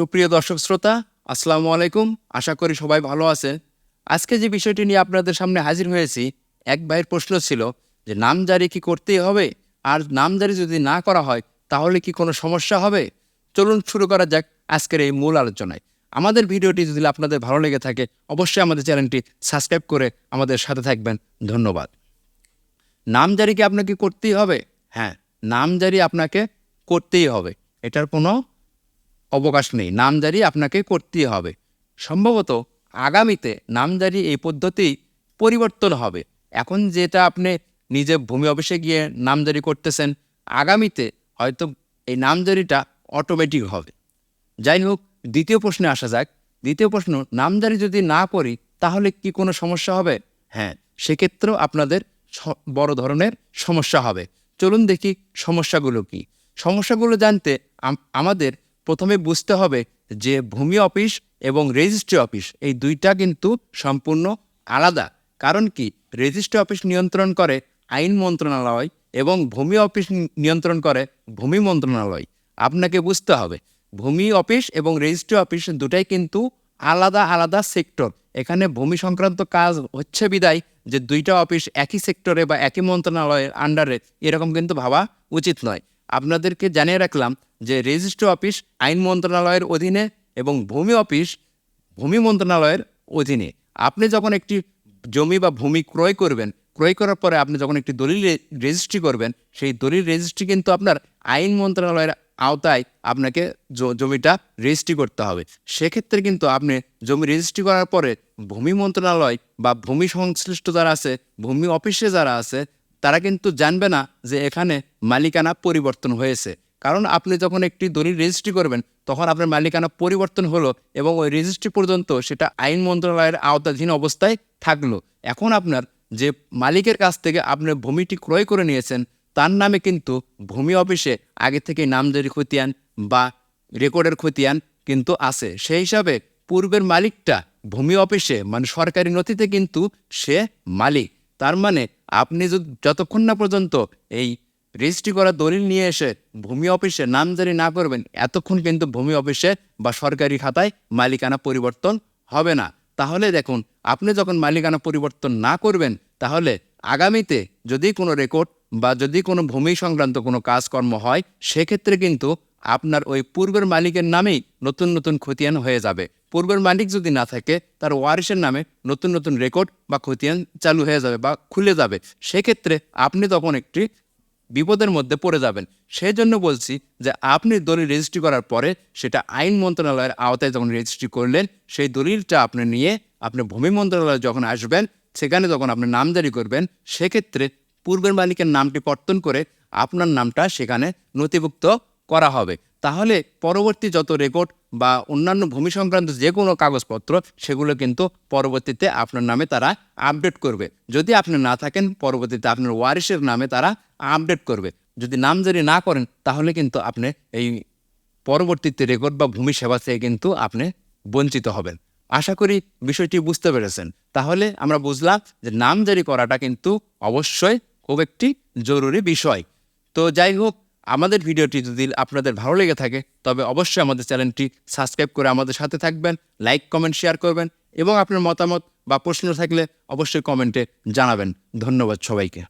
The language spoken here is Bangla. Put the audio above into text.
সুপ্রিয় দর্শক শ্রোতা, আসসালামু আলাইকুম। আশা করি সবাই ভালো আছেন। আজকে যে বিষয়টি নিয়ে আপনাদের সামনে হাজির হয়েছি, এক ভাইয়ের প্রশ্ন ছিল যে নাম জারি কি করতেই হবে? আর নাম জারি যদি না করা হয়, তাহলে কি কোনো সমস্যা হবে? চলুন শুরু করা যাক আজকের এই মূল আলোচনায়। আমাদের ভিডিওটি যদি আপনাদের ভালো লেগে থাকে, অবশ্যই আমাদের চ্যানেলটি সাবস্ক্রাইব করে আমাদের সাথে থাকবেন। ধন্যবাদ। নাম জারি কি আপনাকে করতেই হবে? হ্যাঁ নাম জারি আপনাকে করতেই হবে। এটার কোনো অবকাশ নেই। নামজারি আপনাকে করতেই হবে। সম্ভবত আগামীতে নামজারি এই পদ্ধতি পরিবর্তন হবে। এখন যেটা আপনি নিজে ভূমি অফিসে গিয়ে নামজারি করতেছেন, আগামীতে হয়তো এই নামজারিটা অটোমেটিক হবে। যাই হোক, দ্বিতীয় প্রশ্নে আসা যাক। দ্বিতীয় প্রশ্ন, নামজারি যদি না করি, তাহলে কি কোনো সমস্যা হবে? হ্যাঁ সেক্ষেত্রেও আপনাদের বড় ধরনের সমস্যা হবে। চলুন দেখি সমস্যাগুলো কি। সমস্যাগুলো জানতে আমাদের প্রথমে বুঝতে হবে যে ভূমি অফিস এবং রেজিস্ট্রি অফিস এই দুইটা কিন্তু সম্পূর্ণ আলাদা। কারণ কি? রেজিস্ট্রি অফিস নিয়ন্ত্রণ করে আইন মন্ত্রণালয় এবং ভূমি অফিস নিয়ন্ত্রণ করে ভূমি মন্ত্রণালয়। আপনাকে বুঝতে হবে, ভূমি অফিস এবং রেজিস্ট্রি অফিস দুটাই কিন্তু আলাদা আলাদা সেক্টর। এখানে ভূমি সংক্রান্ত কাজ হচ্ছে বিদায় যে দুইটা অফিস একই সেক্টরে বা একই মন্ত্রণালয়ের আন্ডারে এরকম কিন্তু ভাবা উচিত নয়। আপনাদেরকে জানিয়ে রাখলাম যে রেজিস্ট্রি অফিস আইন মন্ত্রণালয়ের অধীনে এবং ভূমি অফিস ভূমি মন্ত্রণালয়ের অধীনে। আপনি যখন একটি জমি বা ভূমি ক্রয় করবেন, ক্রয় করার পরে আপনি যখন একটি দলিল রেজিস্ট্রি করবেন, সেই দলিল রেজিস্ট্রি কিন্তু আপনার আইন মন্ত্রণালয়ের আওতায় আপনাকে জমিটা রেজিস্ট্রি করতে হবে। সেক্ষেত্রে কিন্তু আপনি জমি রেজিস্ট্রি করার পরে ভূমি মন্ত্রণালয় বা ভূমি সংশ্লিষ্ট যারা আছে, ভূমি অফিসে যারা আছে, তারা কিন্তু জানবে না যে এখানে মালিকানা পরিবর্তন হয়েছে। কারণ আপনি যখন একটি দলিল রেজিস্ট্রি করবেন, তখন আপনার মালিকানা পরিবর্তন হলো এবং ওই রেজিস্ট্রি পর্যন্ত সেটা আইন মন্ত্রণালয়ের আওতাধীন অবস্থায় থাকল। এখন আপনার যে মালিকের কাছ থেকে আপনি ভূমিটি ক্রয় করে নিয়েছেন, তার নামে কিন্তু ভূমি অফিসে আগে থেকে নামজারি খতিয়ান বা রেকর্ডের খতিয়ান কিন্তু আছে। সেই হিসাবে পূর্বের মালিকটা ভূমি অফিসে মানে সরকারি নথিতে কিন্তু সে মালিক। তার মানে আপনি যতক্ষণ না পর্যন্ত এই রেজিস্ট্রি করা দলিল নিয়ে এসে ভূমি অফিসে নামজারি না করবেন, এতক্ষণ কিন্তু ভূমি অফিসে বা সরকারি খাতায় মালিকানা পরিবর্তন হবে না। তাহলে দেখুন, আপনি যখন মালিকানা পরিবর্তন না করবেন, তাহলে আগামীতে যদি কোনো রেকর্ড বা যদি কোনো ভূমি সংক্রান্ত কোনো কাজকর্ম হয়, সেক্ষেত্রে কিন্তু আপনার ওই পূর্বের মালিকের নামেই নতুন নতুন খতিয়ান হয়ে যাবে। পূর্বের মালিক যদি না থাকে, তার ওয়ারিসের নামে নতুন নতুন রেকর্ড বা খতিয়ান চালু হয়ে যাবে বা খুলে যাবে। সেক্ষেত্রে আপনি তখন একটি বিপদের মধ্যে পড়ে যাবেন। সেই জন্য বলছি যে আপনি দলিল রেজিস্ট্রি করার পরে সেটা আইন মন্ত্রণালয়ের আওতায় যখন রেজিস্ট্রি করলেন, সেই দলিলটা আপনি নিয়ে আপনি ভূমি মন্ত্রণালয়ে যখন আসবেন, সেখানে যখন আপনি নামজারি করবেন, সেক্ষেত্রে পূর্বের মালিকের নামটি পর্তন করে আপনার নামটা সেখানে নথিভুক্ত করা হবে। তাহলে পরবর্তী যত রেকর্ড বা অন্যান্য ভূমি সংক্রান্ত যে কোনো কাগজপত্র, সেগুলো কিন্তু পরবর্তীতে আপনার নামে তারা আপডেট করবে। যদি আপনি না থাকেন, পরবর্তীতে আপনার ওয়ারিসের নামে তারা আপডেট করবে। যদি নাম নামজারি না করেন, তাহলে কিন্তু আপনি এই পরবর্তীতে রেকর্ড বা ভূমি সেবা থেকে কিন্তু আপনি বঞ্চিত হবেন। আশা করি বিষয়টি বুঝতে পেরেছেন। তাহলে আমরা বুঝলাম যে নামজারি করাটা কিন্তু অবশ্যই খুব একটি জরুরি বিষয়। তো যাই হোক আমাদের ভিডিওটি যদি আপনাদের ভালো লেগে থাকে, তবে অবশ্যই আমাদের চ্যানেলটি সাবস্ক্রাইব করে আমাদের সাথে থাকবেন, লাইক, কমেন্ট, শেয়ার করবেন এবং আপনার মতামত বা প্রশ্ন থাকলে অবশ্যই কমেন্টে জানাবেন। ধন্যবাদ সবাইকে।